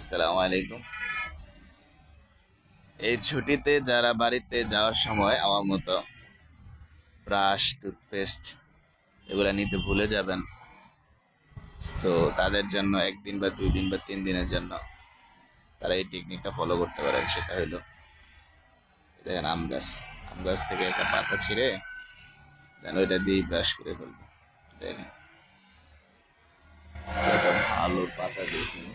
আসসালামু আলাইকুম। এই ছুটিতে যারা বাড়িতে যাওয়ার সময় আমার মতো ব্রাশ, টুথপেস্ট এগুলা নিতে ভুলে যাবেন, তো তাদের জন্য একদিন বা দুই দিন বা তিন দিনের জন্য তারা এই টেকনিকটা ফলো করতে পারেন, সেটা হলো দেখেন আম গাছ আম গাছ থেকে একটা পাতা ছিঁড়ে দেন ওইটা দিয়ে ব্রাশ করে ফেলব। দেখেন একটা ভালো পাতা দিয়ে কিনে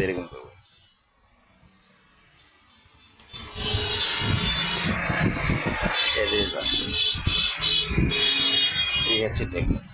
এদের এরকম করব। এই হচ্ছে টেকনিক